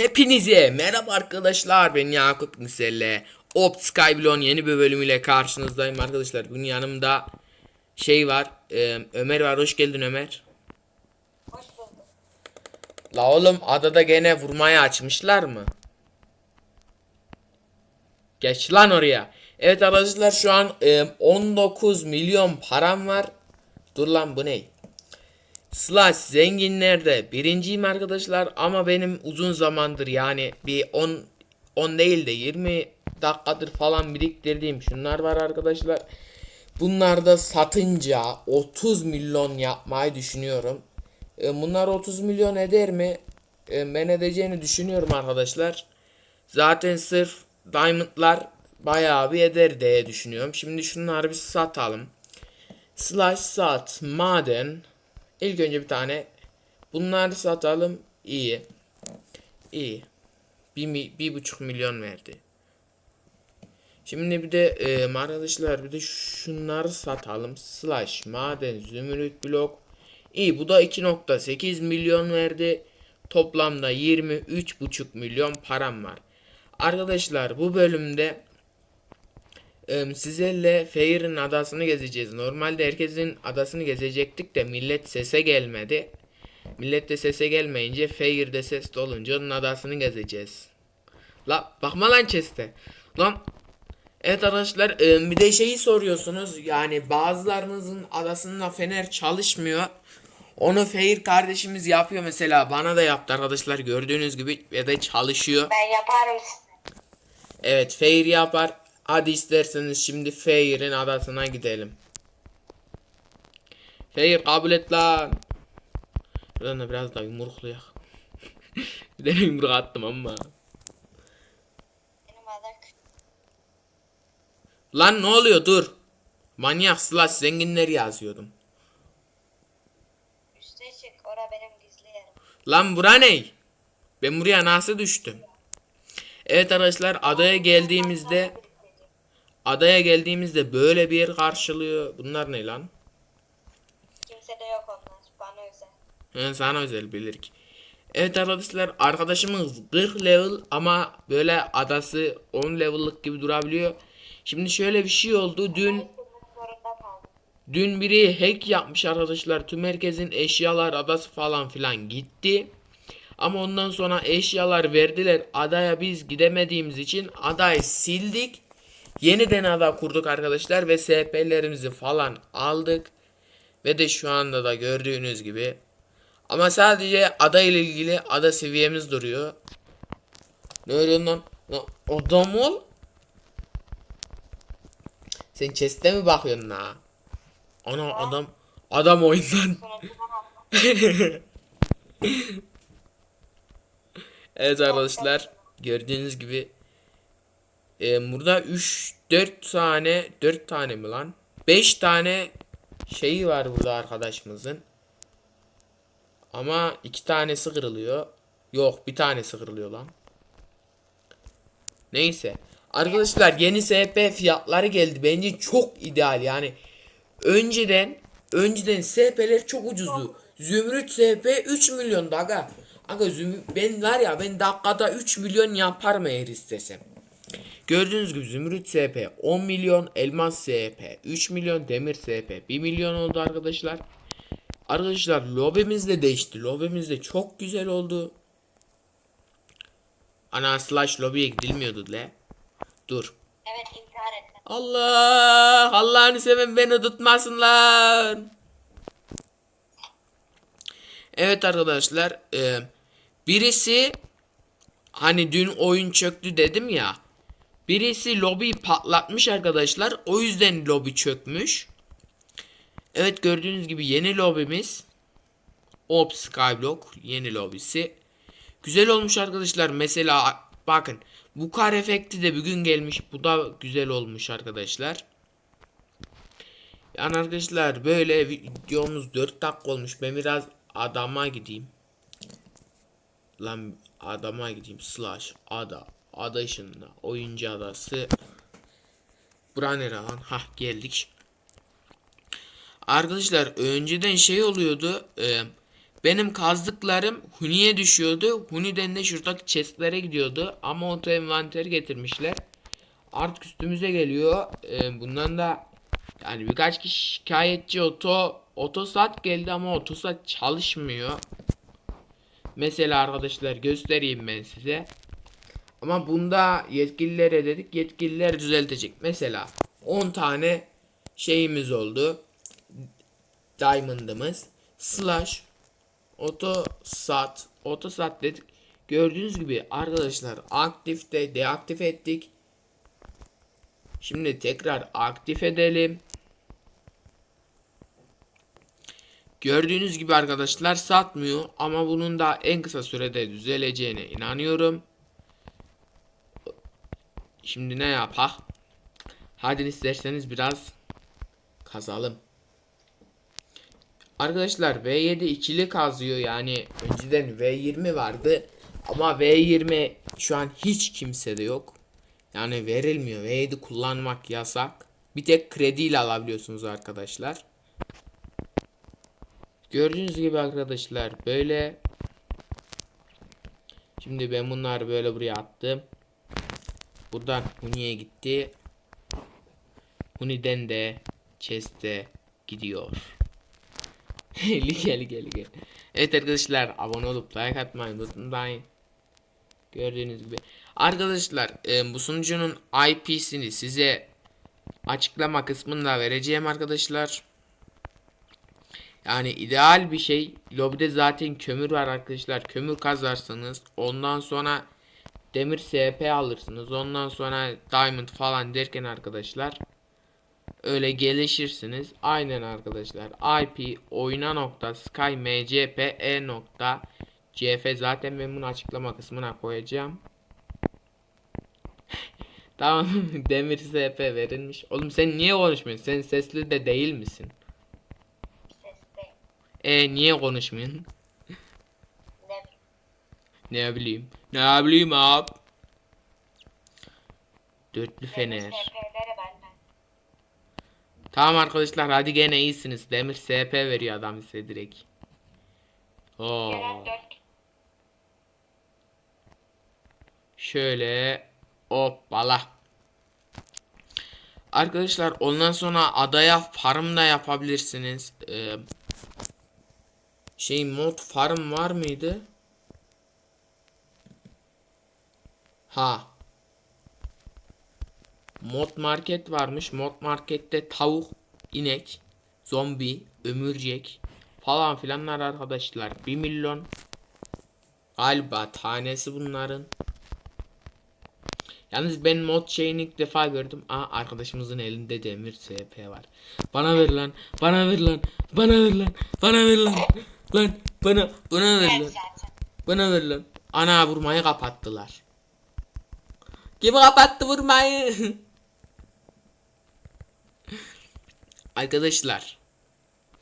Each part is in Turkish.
Hepinize merhaba arkadaşlar ben Yakup Müselle Opt Skyblown yeni bir bölümüyle karşınızdayım arkadaşlar Bugün yanımda şey var e, Ömer var hoş geldin Ömer Hoş bulduk. La oğlum adada gene vurmaya açmışlar mı? Geç lan oraya Evet arkadaşlar şu an e, 19 milyon param var Dur lan bu ne? Slash zenginlerde birinciyim arkadaşlar ama benim uzun zamandır yani bir 10 10 değil de 20 dakikadır falan biriktirdiğim şunlar var arkadaşlar. Bunlar da satınca 30 milyon yapmayı düşünüyorum. E, Bunlar 30 milyon eder mi? E, Ben edeceğini düşünüyorum arkadaşlar. Zaten sırf diamondlar bayağı bir eder diye düşünüyorum. Şimdi şunları bir satalım. Slash sat maden İlk önce bir tane. Bunları satalım. İyi. İyi. Bir, bir buçuk milyon verdi. Şimdi bir de e, arkadaşlar bir de şunları satalım. Slash maden zümrüt blok. İyi bu da 2.8 milyon verdi. Toplamda 23,5 milyon param var. Arkadaşlar bu bölümde Sizlerle Fair'in adasını gezeceğiz. Normalde herkesin adasını gezecektik de millet sese gelmedi. Millet de sese gelmeyince Fair'de ses de olunca onun adasını gezeceğiz. La bakma lan chest'e. Lan Evet arkadaşlar bir de şeyi soruyorsunuz yani bazılarınızın adasında fener çalışmıyor. Onu Fair kardeşimiz yapıyor mesela bana da yaptı arkadaşlar gördüğünüz gibi ve de çalışıyor. Ben yaparım. Evet Fair yapar. Hadi isterseniz şimdi Fair'in adasına gidelim. Fair kabul et lan. Buradan da biraz daha yumruklayak. bir de yumruk attım ama. Lan ne oluyor dur. Manyak slash zenginler yazıyordum. Üste çık. Ora benim gizli yerim. Lan bura ne? Ben buraya nasıl düştüm? Evet arkadaşlar adaya geldiğimizde adaya geldiğimizde böyle bir yer karşılıyor. Bunlar ne lan? Kimse de yok onlar. Bana özel. He, sana özel bilir ki. Evet arkadaşlar arkadaşımız 40 level ama böyle adası 10 level'lık gibi durabiliyor. Şimdi şöyle bir şey oldu. Dün dün biri hack yapmış arkadaşlar. Tüm herkesin eşyalar adası falan filan gitti. Ama ondan sonra eşyalar verdiler. Adaya biz gidemediğimiz için adayı sildik. Yeniden ada kurduk arkadaşlar ve SP'lerimizi falan aldık. Ve de şu anda da gördüğünüz gibi ama sadece ada ile ilgili ada seviyemiz duruyor. Ne öyle lan? Lan Adam ol. Sen chest'e mi bakıyorsun ha? Ana adam adam oyundan. Evet arkadaşlar gördüğünüz gibi e, burada 3 4 tane 4 tane mi lan? 5 tane şeyi var burada arkadaşımızın. Ama iki tanesi kırılıyor. Yok bir tanesi kırılıyor lan. Neyse. Arkadaşlar yeni SP fiyatları geldi. Bence çok ideal yani. Önceden önceden SP'ler çok ucuzdu. Zümrüt SP 3 milyon aga. Aga ben var ya ben dakikada 3 milyon yaparım eğer istesem. Gördüğünüz gibi Zümrüt SP 10 milyon, Elmas SP 3 milyon, Demir SP 1 milyon oldu arkadaşlar. Arkadaşlar lobimiz de değişti. Lobimiz de çok güzel oldu. Ana slash lobiye gidilmiyordu le. Dur. Evet intihar ettim. Allah! Allah'ını seven beni tutmasınlar. Evet arkadaşlar. e, birisi hani dün oyun çöktü dedim ya. Birisi lobi patlatmış arkadaşlar. O yüzden lobi çökmüş. Evet gördüğünüz gibi yeni lobimiz. Op Skyblock yeni lobisi. Güzel olmuş arkadaşlar. Mesela bakın bu kar efekti de bugün gelmiş. Bu da güzel olmuş arkadaşlar. Yani arkadaşlar böyle videomuz 4 dakika olmuş. Ben biraz adama gideyim. Lan adama gideyim. Slash ada. Ada ışığında. Oyuncu adası. Bura nere lan? Hah geldik. Arkadaşlar önceden şey oluyordu. E, benim kazdıklarım Huni'ye düşüyordu. Huni'den de şuradaki chestlere gidiyordu. Ama oto envanter getirmişler. Artık üstümüze geliyor. Ee, bundan da yani birkaç kişi şikayetçi oto otosat geldi ama otosat çalışmıyor. Mesela arkadaşlar göstereyim ben size. Ama bunda yetkililere dedik yetkililer düzeltecek. Mesela 10 tane şeyimiz oldu. Diamond'ımız. Slash Otosat Otosat dedik. Gördüğünüz gibi arkadaşlar aktifte deaktif ettik. Şimdi tekrar aktif edelim. Gördüğünüz gibi arkadaşlar satmıyor ama bunun da en kısa sürede düzeleceğine inanıyorum. Şimdi ne yapak? Hadi isterseniz biraz kazalım. Arkadaşlar V7 ikili kazıyor yani önceden V20 vardı ama V20 şu an hiç kimsede yok. Yani verilmiyor. V7 kullanmak yasak. Bir tek krediyle alabiliyorsunuz arkadaşlar. Gördüğünüz gibi arkadaşlar böyle Şimdi ben bunları böyle buraya attım. Buradan Huni'ye gitti. Huni'den de chest'e gidiyor. lige lige lige. Evet arkadaşlar abone olup like atmayı unutmayın. Gördüğünüz gibi. Arkadaşlar e, bu sunucunun IP'sini size açıklama kısmında vereceğim arkadaşlar. Yani ideal bir şey. Lobide zaten kömür var arkadaşlar. Kömür kazarsanız ondan sonra demir SP alırsınız. Ondan sonra diamond falan derken arkadaşlar öyle gelişirsiniz. Aynen arkadaşlar. IP oyuna nokta sky mcpe nokta cf zaten ben bunu açıklama kısmına koyacağım. tamam demir SP verilmiş. Oğlum sen niye konuşmuyorsun? Sen sesli de değil misin? Sesteyim. E niye konuşmuyorsun? Ne bileyim. Ne bileyim abi. Dörtlü fener. Tamam arkadaşlar hadi gene iyisiniz. Demir SP veriyor adam size direkt. Oo. Gelen 4 Şöyle hoppala. Arkadaşlar ondan sonra adaya farm da yapabilirsiniz. Ee, şey mod farm var mıydı? Ha. Mod market varmış. Mod markette tavuk, inek, zombi, ömürcek falan filanlar arkadaşlar. 1 milyon galiba tanesi bunların. Yalnız ben mod şeyini ilk defa gördüm. Aa arkadaşımızın elinde demir SP var. Bana ver lan. Bana ver lan. Bana ver lan. Bana ver lan. Lan bana bana ver lan. Bana ver lan. Ana vurmayı kapattılar. Kim kapattı vurmayı? Arkadaşlar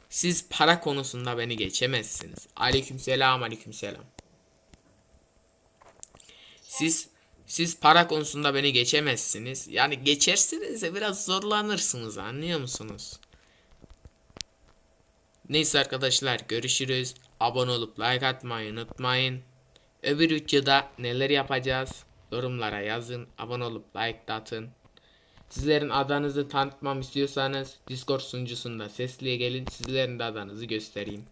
siz para konusunda beni geçemezsiniz. Aleykümselam aleykümselam. Siz siz para konusunda beni geçemezsiniz. Yani geçersiniz de biraz zorlanırsınız anlıyor musunuz? Neyse arkadaşlar görüşürüz. Abone olup like atmayı unutmayın. Öbür videoda neler yapacağız? Yorumlara yazın. Abone olup like de atın. Sizlerin adınızı tanıtmam istiyorsanız Discord sunucusunda sesliye gelin. Sizlerin de adınızı göstereyim.